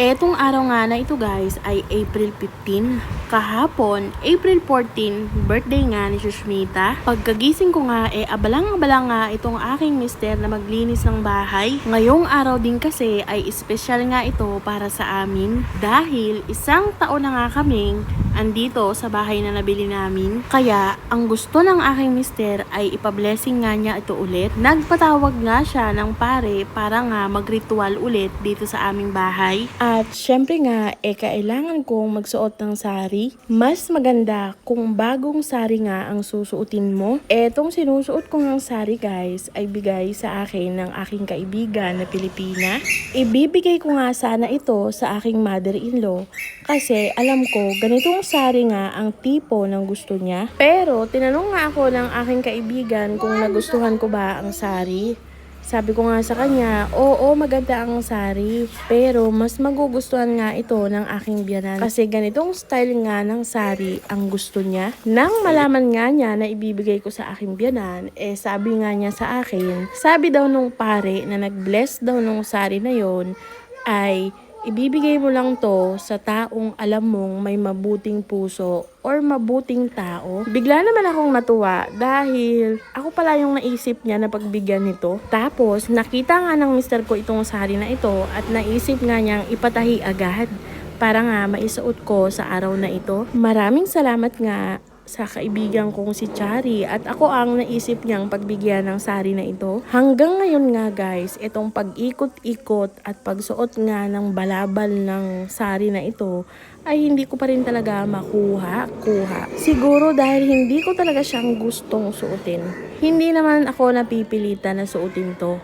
Etong araw nga na ito guys ay April 15. Kahapon, April 14, birthday nga ni Shushmita. Pagkagising ko nga eh abalang-abala nga itong aking mister na maglinis ng bahay. Ngayong araw din kasi ay espesyal nga ito para sa amin dahil isang taon na nga kaming andito sa bahay na nabili namin. Kaya ang gusto ng aking mister ay ipablessing nga niya ito ulit. Nagpatawag nga siya ng pare para nga magritual ulit dito sa aming bahay. At syempre nga, eh kailangan kong magsuot ng sari. Mas maganda kung bagong sari nga ang susuotin mo. Etong sinusuot ko ng sari guys ay bigay sa akin ng aking kaibigan na Pilipina. Ibibigay ko nga sana ito sa aking mother-in-law kasi alam ko ganitong sari nga ang tipo ng gusto niya. Pero tinanong nga ako ng aking kaibigan kung nagustuhan ko ba ang sari. Sabi ko nga sa kanya, oo maganda ang sari, pero mas magugustuhan nga ito ng aking biyanan. Kasi ganitong style nga ng sari ang gusto niya. Nang malaman nga niya na ibibigay ko sa aking biyanan, eh sabi nga niya sa akin, sabi daw nung pare na nag-bless daw nung sari na yon ay ibibigay mo lang to sa taong alam mong may mabuting puso or mabuting tao. Bigla naman akong natuwa dahil ako pala yung naisip niya na pagbigyan nito. Tapos nakita nga ng mister ko itong sari na ito at naisip nga niyang ipatahi agad para nga maisuot ko sa araw na ito. Maraming salamat nga sa kaibigan kong si Chari at ako ang naisip niyang pagbigyan ng sari na ito. Hanggang ngayon nga guys, itong pag-ikot-ikot at pagsuot nga ng balabal ng sari na ito ay hindi ko pa rin talaga makuha, kuha. Siguro dahil hindi ko talaga siyang gustong suotin. Hindi naman ako napipilitan na suotin to.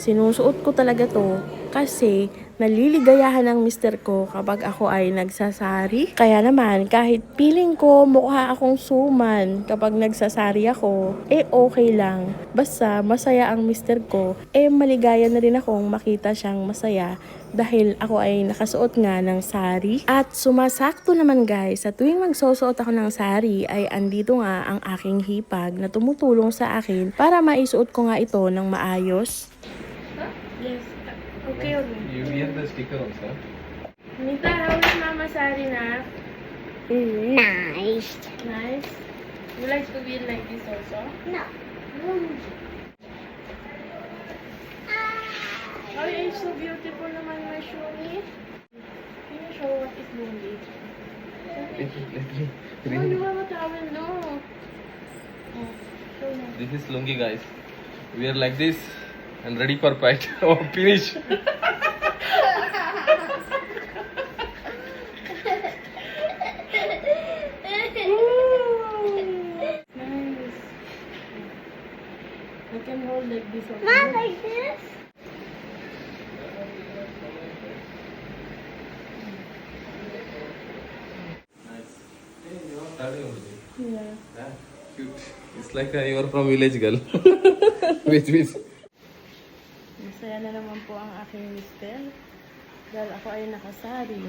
Sinusuot ko talaga to kasi naliligayahan ng mister ko kapag ako ay nagsasari. Kaya naman, kahit feeling ko mukha akong suman kapag nagsasari ako, eh okay lang. Basta masaya ang mister ko, eh maligaya na rin akong makita siyang masaya dahil ako ay nakasuot nga ng sari. At sumasakto naman guys, sa tuwing magsusuot ako ng sari ay andito nga ang aking hipag na tumutulong sa akin para maisuot ko nga ito ng maayos. Yes. Okay, okay. You wear the sticker also. Nita, how is Mama Sari na? Nice. Nice. You like to wear like this also? No. Oh, it's so beautiful naman my shuri. Can you show what is lungi? Let me, let me No, bring you it. have a towel, no. Oh, show me. This is lungi, guys. We are like this and ready for fight or finish. Nice. I can hold like this also. Not like this. Yeah. Cute. It's like uh, you are from village girl. which which? Dahil ako ay nakasari.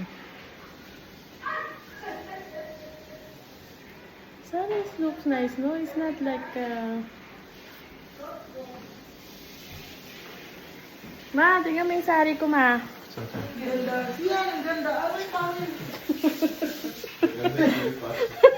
Sari looks nice, no? It's not like, uh... Ma, tingnan mo yung sari ko, ma. Ganda. Yan, ang ganda. Aray. Ganda yung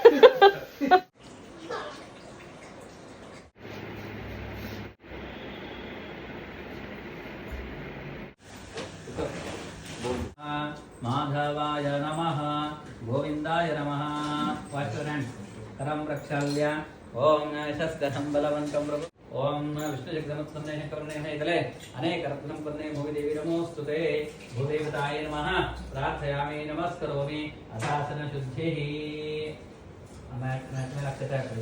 प्रक्षाल्या ओम शस्त्रसम्बलवन्तं प्रभु ओम विष्णुजगदमुत्सन्नेह करुणेह इतले अनेकरत्नं पर्णे भुवि देवी नमोऽस्तुते भूदेवताय नमः। प्रार्थयामि, नमस्करोमि। अथासनशुद्धिः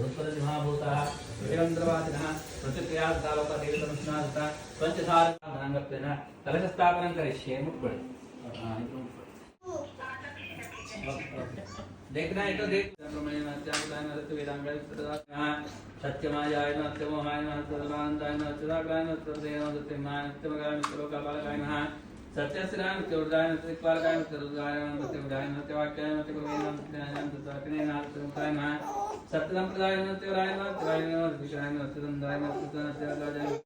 उत्पदमहाभूतः देवेन्द्रवादिनः पृथिव्यालोक देवतनुष्णादः पञ्चधारणाङ्गत्वेन कलशस्थापनं करिष्ये मुट्बळे देखना है तो देख। सत्यमाय नमोहाय नदानंदाय नदाय नदेवाय नमगाय नोकाय नः सत्यस्राय नृत्योर्दाय नृत्पालकाय नृत्योर्दाय नृत्योर्दाय नृत्यवाक्याय नृत्यकुलवेन नृत्याय नृत्याय नः सत्यसंप्रदाय नृत्योराय नृत्याय नृत्याय नृत्यदंदाय नृत्यदंदाय नृत्याय नृत्याय नृत्याय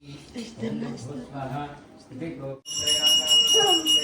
नृत्याय नृत्याय नृत्याय नृत्याय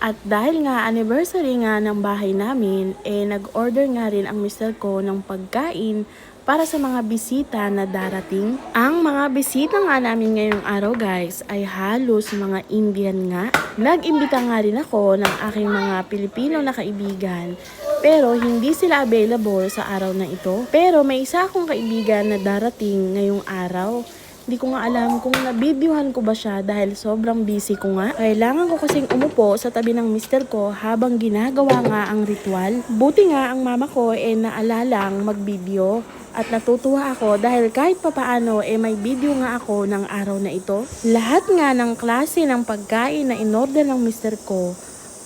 At dahil nga anniversary nga ng bahay namin, eh nag-order nga rin ang mister ko ng pagkain para sa mga bisita na darating. Ang mga bisita nga namin ngayong araw guys ay halos mga Indian nga. Nag-imbita nga rin ako ng aking mga Pilipino na kaibigan pero hindi sila available sa araw na ito. Pero may isa akong kaibigan na darating ngayong araw. Hindi ko nga alam kung nabibyuhan ko ba siya dahil sobrang busy ko nga. Kailangan ko kasing umupo sa tabi ng mister ko habang ginagawa nga ang ritual. Buti nga ang mama ko eh naalalang mag-video. At natutuwa ako dahil kahit papaano eh may video nga ako ng araw na ito. Lahat nga ng klase ng pagkain na inorder ng mister ko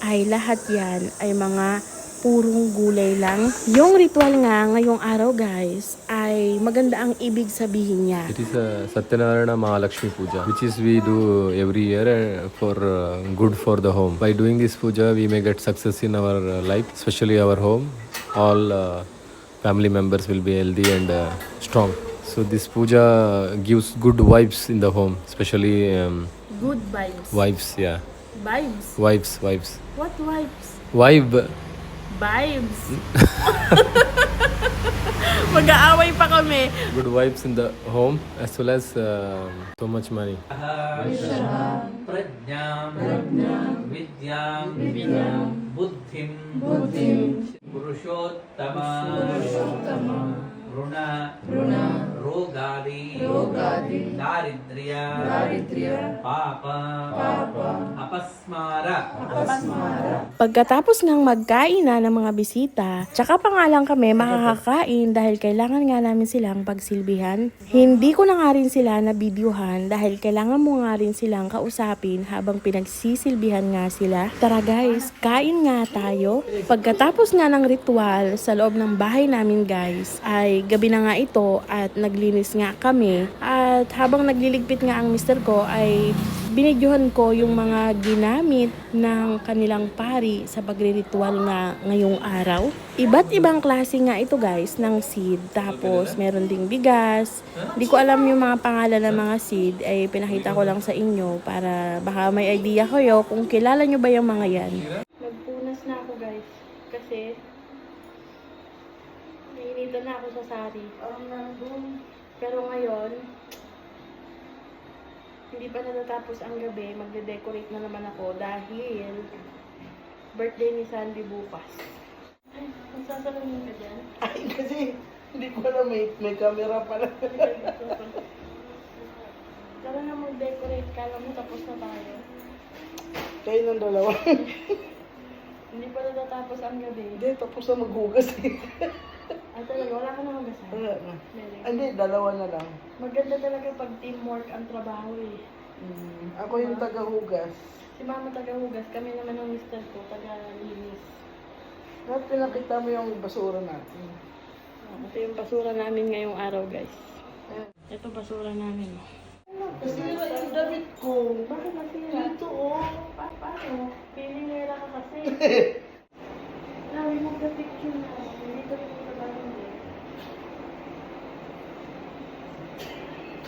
ay lahat yan ay mga purong gulay lang. Yung ritual nga ngayong araw guys ay maganda ang ibig sabihin niya. It is a Satyanarayana Mahalakshmi Puja, which is we do every year uh, for uh, good for the home. By doing this puja, we may get success in our uh, life, especially our home. All uh, family members will be healthy and uh, strong. So this puja gives good vibes in the home, especially um, Good vibes. wives. Yeah, Vibes. wives, wives. What vibes? Vibe vibes. Mag-aaway pa kami. Good vibes in the home as well as uh, so much money. Prajnam Vidyam Buddhim Purushottam Runa Runa ರೋಗಾದಿ ರೋಗಾದಿ ದಾರಿದ್ರ್ಯ ದಾರಿದ್ರ್ಯ ಪಾಪ ಪಾಪ ಅಪಸ್ಮಾರ ಅಪಸ್ಮಾರ Pagkatapos ng magkain na ng mga bisita, tsaka pa nga lang kami makakakain dahil kailangan nga namin silang pagsilbihan. Hindi ko na nga rin sila nabidyuhan dahil kailangan mo nga rin silang kausapin habang pinagsisilbihan nga sila. Tara guys, kain nga tayo. Pagkatapos nga ng ritual sa loob ng bahay namin guys, ay gabi na nga ito at nagli naglinis nga kami. At habang nagliligpit nga ang mister ko ay binidyohan ko yung mga ginamit ng kanilang pari sa pagriritual nga ngayong araw. Iba't ibang klase nga ito guys ng seed. Tapos meron ding bigas. Hindi ko alam yung mga pangalan ng mga seed ay pinakita ko lang sa inyo para baka may idea kayo kung kilala nyo ba yung mga yan. Nagpunas na ako guys kasi nainitan na ako sa sari. Pero ngayon, hindi pa natatapos ang gabi, magde-decorate na naman ako dahil birthday ni Sandy bukas. Ay, magsasalamin ka dyan? Ay, kasi hindi ko alam, may, may camera pala. Tara na mag-decorate, kala mo tapos na tayo. Kayo ng dalawa. Hindi pa natatapos ang gabi. Hindi, tapos na maghugas eh. At talaga, wala ka na magasan. Wala na. Meron. Hindi, dalawa na lang. Maganda talaga pag teamwork ang trabaho eh. Mm, ako yung taga-hugas. Si mama taga-hugas, kami naman ng mister ko, taga-linis. Dapat pinakita mo yung basura natin. Ito yung basura namin ngayong araw guys. Ito basura namin. Kasi nila yung damit ko. Bakit nasira? Dito oh. Pa paano? Nila ka kasi. Sabi mo ka picture na. Ko rin sa barangay.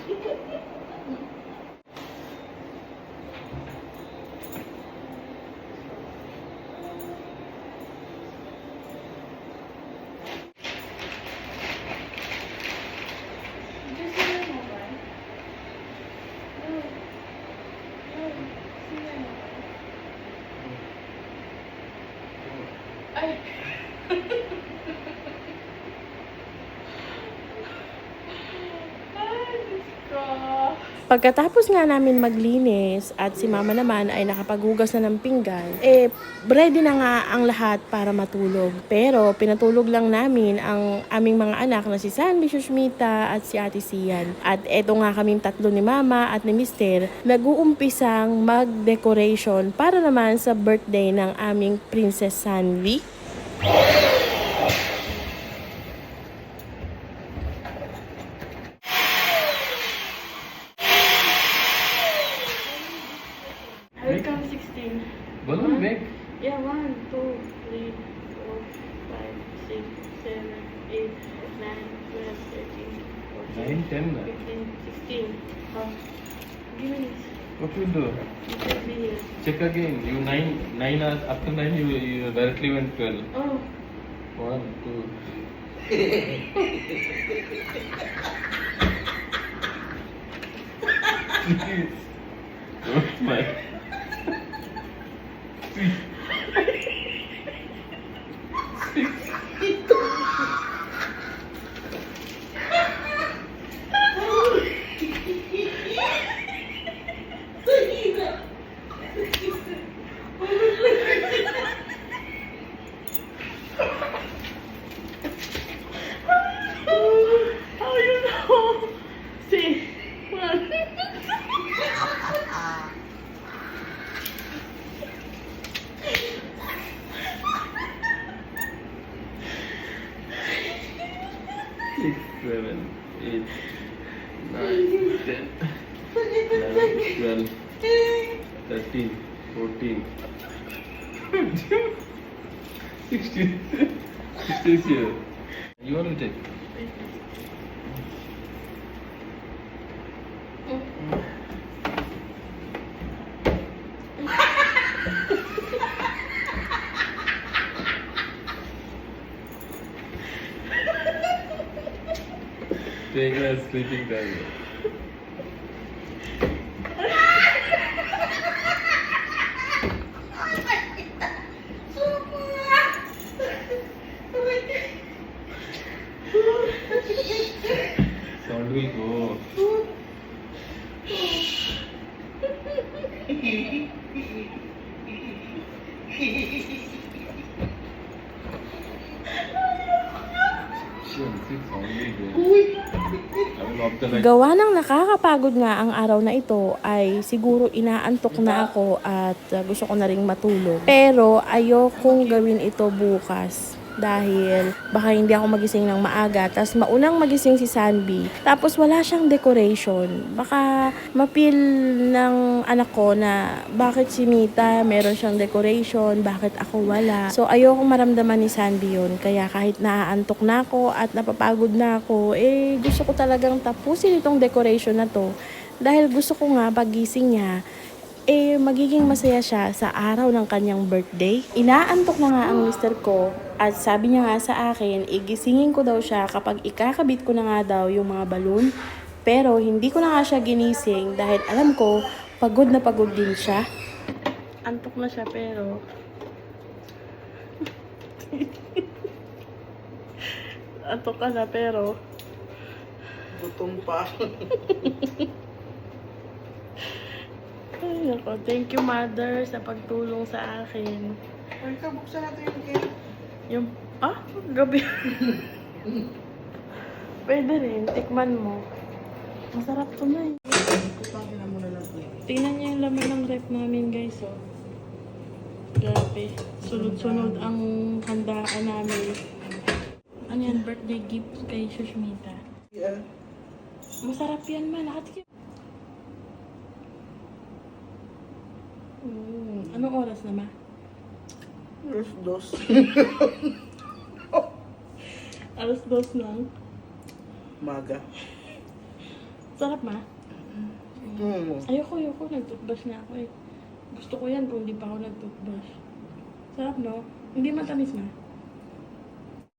Gusto mo ba? No. No. Sino mo ba? Ay! Ay, Diyos ko. Pagkatapos nga namin maglinis at si mama naman ay nakapaghugas na ng pinggan, eh ready na nga ang lahat para matulog. Pero pinatulog lang namin ang aming mga anak na si Sandy, Shushmita at si Ate Sian. At eto nga kaming tatlo ni mama at ni mister nag-uumpisang mag-decoration para naman sa birthday ng aming Princess Sandy. 16. Oh, give me this. What will do? Check again. You nine nine hours after nine you, you directly went twelve. Oh. One, two. oh my. How you know? See, one. Six, seven, eight, nine, ten, eleven, twelve, thirteen, fourteen, sixteen. Sixteen here. You want to take? Oh. Take as sleeping will go. Gawa ng nakakapagod nga ang araw na ito ay siguro inaantok na ako at gusto ko na ring matulog. Pero ayokong gawin ito bukas dahil baka hindi ako magising ng maaga tapos maunang magising si Sanbi tapos wala siyang decoration. Baka mapil ng anak ko na bakit si Mita meron siyang decoration bakit ako wala. So ayoko maramdaman ni Sanbi yun. Kaya kahit naaantok na ako at napapagod na ako eh gusto ko talagang tapusin itong decoration na to. Dahil gusto ko nga pagising niya eh magiging masaya siya sa araw ng kanyang birthday. Inaantok na nga ang mister ko at sabi niya nga sa akin, igisingin ko daw siya kapag ikakabit ko na nga daw yung mga balon. Pero hindi ko na nga siya ginising dahil alam ko pagod na pagod din siya. Antok na siya pero... Antok ka na pero... Gutom pa. Ay, nako. Thank you, mother, sa pagtulong sa akin. Ay, ka, buksan natin yung cake. Yung, ah, gabi. Pwede rin, tikman mo. Masarap to na eh. Tingnan niyo yung laman ng rep namin, guys, oh. Grabe. Sunod-sunod ang handaan namin. Ano yan, birthday gift kay Shushmita. Yeah. Masarap yan, man. Nakatikim. Mm, anong oras na, ma? Dos, dos. Alas dos lang. Maga. Sarap, ma. Hmm. Ayoko, ayoko. Nag-toothbrush na ako eh. Gusto ko yan kung hindi pa ako nag-toothbrush. Sarap, no? Hindi matamis na.